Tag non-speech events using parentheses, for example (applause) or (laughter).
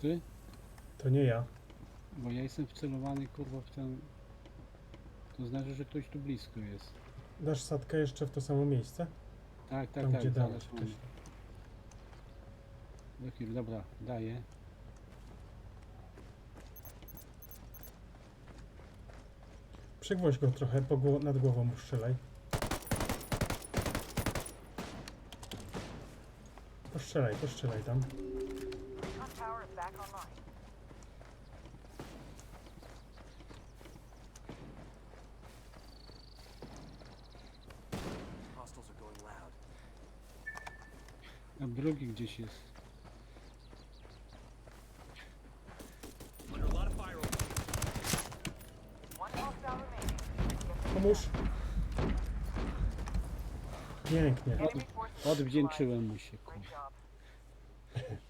ty? To nie ja. Bo ja jestem wcelowany kurwa w ten... To znaczy, że ktoś tu blisko jest. Dasz sadkę jeszcze w to samo miejsce? Tak, tak, Tam tak, gdzie dałeś. zaraz mam. Za chwilę, dobra, daję. Przygwoź go trochę, po gło- nad głową mu strzelaj. Postrzelaj, postrzelaj tam. A drugi gdzieś jest. Under a lot of fire over One hostile remaining. Pomóż! Pięknie. Odwdzięczyłem mu się. neutralized. (laughs)